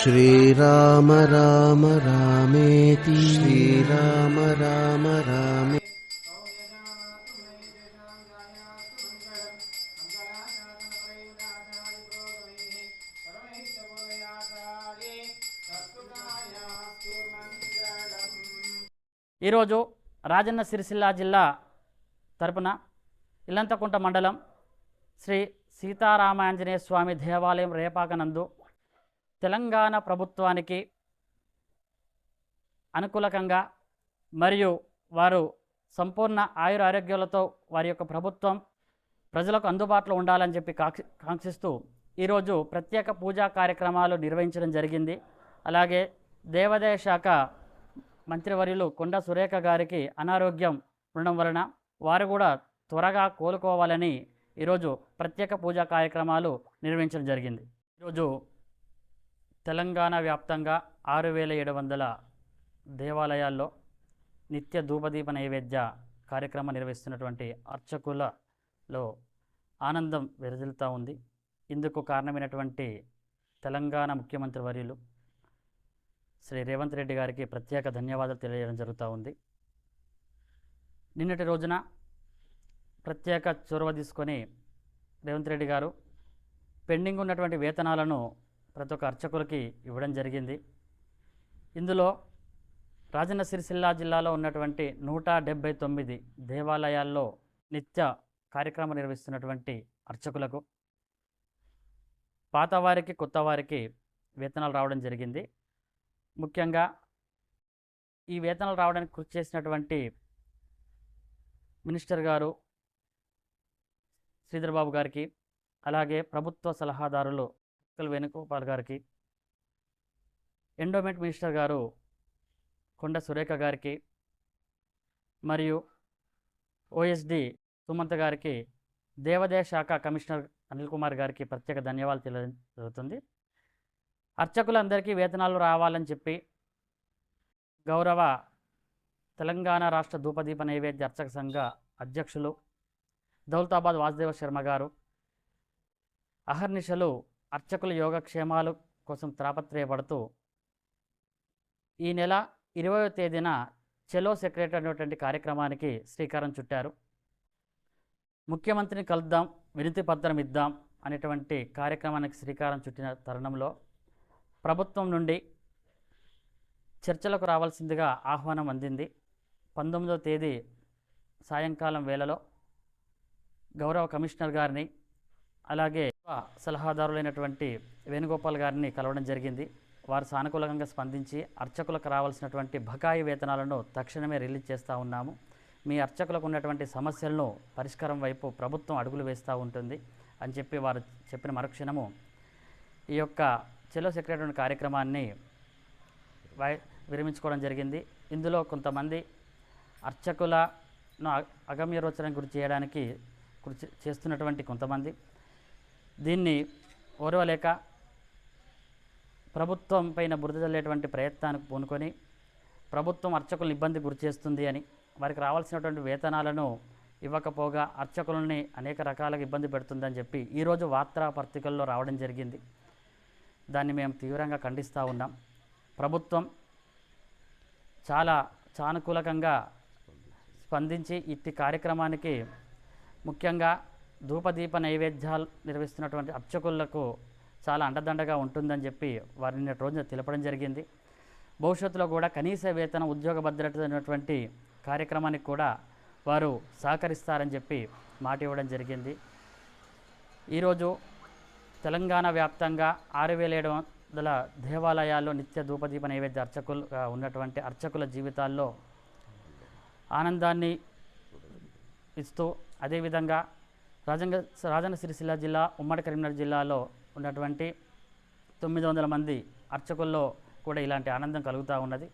श्रीराम राम रामेति श्रीराम राम रामे ఈరోజు రాజన్న సిరిసిల్ల జిల్లా తరపున ఇల్లంతకుంట మండలం శ్రీ సీతారామాంజనేయ స్వామి దేవాలయం రేపాకనందు తెలంగాణ ప్రభుత్వానికి అనుకూలకంగా మరియు వారు సంపూర్ణ ఆయుర ఆరోగ్యాలతో వారి యొక్క ప్రభుత్వం ప్రజలకు అందుబాటులో ఉండాలని చెప్పి కాక్షి కాంక్షిస్తూ ఈరోజు ప్రత్యేక పూజా కార్యక్రమాలు నిర్వహించడం జరిగింది. అలాగే దేవాదాయ శాఖ మంత్రివర్యులు కొండ సురేఖ గారికి అనారోగ్యం ఉండడం వలన వారు కూడా త్వరగా కోలుకోవాలని ఈరోజు ప్రత్యేక పూజా కార్యక్రమాలు నిర్వహించడం జరిగింది. ఈరోజు తెలంగాణ వ్యాప్తంగా ఆరు వేల ఏడు వందల దేవాలయాల్లో నిత్య ధూపదీప నైవేద్య కార్యక్రమం నిర్వహిస్తున్నటువంటి అర్చకులలో ఆనందం వెదజల్లుతూ ఉంది. ఇందుకు కారణమైనటువంటి తెలంగాణ ముఖ్యమంత్రి వర్యులు శ్రీ రేవంత్ రెడ్డి గారికి ప్రత్యేక ధన్యవాదాలు తెలియజేయడం జరుగుతూ ఉంది. నిన్నటి రోజున ప్రత్యేక చొరవ తీసుకొని రేవంత్ రెడ్డి గారు పెండింగ్ ఉన్నటువంటి వేతనాలను ప్రతి ఒక్క అర్చకులకి ఇవ్వడం జరిగింది. ఇందులో రాజన్న సిరిసిల్ల జిల్లాలో ఉన్నటువంటి నూట డెబ్బై తొమ్మిది దేవాలయాల్లో నిత్య కార్యక్రమం నిర్వహిస్తున్నటువంటి అర్చకులకు పాతవారికి కొత్తవారికి వేతనాలు రావడం జరిగింది. ముఖ్యంగా ఈ వేతనాలు రావడానికి కృషి చేసినటువంటి మినిస్టర్ గారు శ్రీధర్బాబు గారికి అలాగే ప్రభుత్వ సలహాదారులు కల్ వేణుగోపాల్ గారికి ఎండోమెంట్ మినిస్టర్ గారు కొండ సురేఖ గారికి మరియు ఓఎస్డి సుమంత్ గారికి దేవాదాయ శాఖ కమిషనర్ అనిల్ కుమార్ గారికి ప్రత్యేక ధన్యవాదాలు తెలియజేయడం జరుగుతుంది. అర్చకులందరికీ వేతనాలు రావాలని చెప్పి గౌరవ తెలంగాణ రాష్ట్ర ధూపదీప నైవేద్య అర్చక సంఘ అధ్యక్షులు దౌలతాబాద్ వాసుదేవ శర్మ గారు అహర్నిశలు అర్చకుల యోగక్షేమాలు కోసం త్రాపత్రయపడుతూ ఈ నెల ఇరవయో తేదీన చెలో సెక్రటరీ అనేటువంటి కార్యక్రమానికి శ్రీకారం చుట్టారు. ముఖ్యమంత్రిని కలుద్దాం వినతి పత్రం ఇద్దాం అనేటువంటి కార్యక్రమానికి శ్రీకారం చుట్టిన తరుణంలో ప్రభుత్వం నుండి చర్చలకు రావాల్సిందిగా ఆహ్వానం అందింది. పంతొమ్మిదవ తేదీ సాయంకాలం వేళలో గౌరవ కమిషనర్ గారిని అలాగే సలహాదారులైనటువంటి వేణుగోపాల్ గారిని కలవడం జరిగింది. వారు సానుకూలంగా స్పందించి అర్చకులకు రావాల్సినటువంటి బకాయి వేతనాలను తక్షణమే రిలీజ్ చేస్తూ ఉన్నాము. మీ అర్చకులకు ఉన్నటువంటి సమస్యలను పరిష్కారం వైపు ప్రభుత్వం అడుగులు వేస్తూ ఉంటుంది అని చెప్పి వారు చెప్పిన మరుక్షణము ఈ యొక్క చెలో సెక్రటరీ కార్యక్రమాన్ని వై విరమించుకోవడం జరిగింది. ఇందులో కొంతమంది అర్చకులను అగమ్య రోచనకు గురి చేయడానికి కృషి చేస్తున్నటువంటి కొంతమంది. దీన్ని ఓర్వలేక ప్రభుత్వం పైన బురద చల్లేటువంటి ప్రయత్నానికి పూనుకొని ప్రభుత్వం అర్చకులను ఇబ్బంది గురి చేస్తుంది అని వారికి రావాల్సినటువంటి వేతనాలను ఇవ్వకపోగా అర్చకులని అనేక రకాలుగా ఇబ్బంది పెడుతుందని చెప్పి ఈరోజు వార్తాపత్రికల్లో రావడం జరిగింది. దాన్ని మేము తీవ్రంగా ఖండిస్తూ ఉన్నాం. ప్రభుత్వం చాలా సానుకూలకంగా స్పందించి ఇట్టి కార్యక్రమానికి ముఖ్యంగా ధూపదీప నైవేద్యాలు నిర్వహిస్తున్నటువంటి అర్చకులకు చాలా అండదండగా ఉంటుందని చెప్పి వారిని నిన్నటి రోజున తెలపడం జరిగింది. భవిష్యత్తులో కూడా కనీస వేతన ఉద్యోగ భద్రత అనేటువంటి కార్యక్రమానికి కూడా వారు సహకరిస్తారని చెప్పి మాట ఇవ్వడం జరిగింది. ఈరోజు తెలంగాణ వ్యాప్తంగా ఆరు వేల ఏడు వందల దేవాలయాల్లో నిత్య ధూపదీప నైవేద్య అర్చకులుగా ఉన్నటువంటి అర్చకుల జీవితాల్లో ఆనందాన్ని ఇస్తూ అదేవిధంగా రాజంగ రాజన్న సిరిసిల్ల జిల్లా ఉమ్మడి కరీంనగర్ జిల్లాలో ఉన్నటువంటి తొమ్మిది వందల మంది అర్చకుల్లో కూడా ఇలాంటి ఆనందం కలుగుతూ ఉన్నది.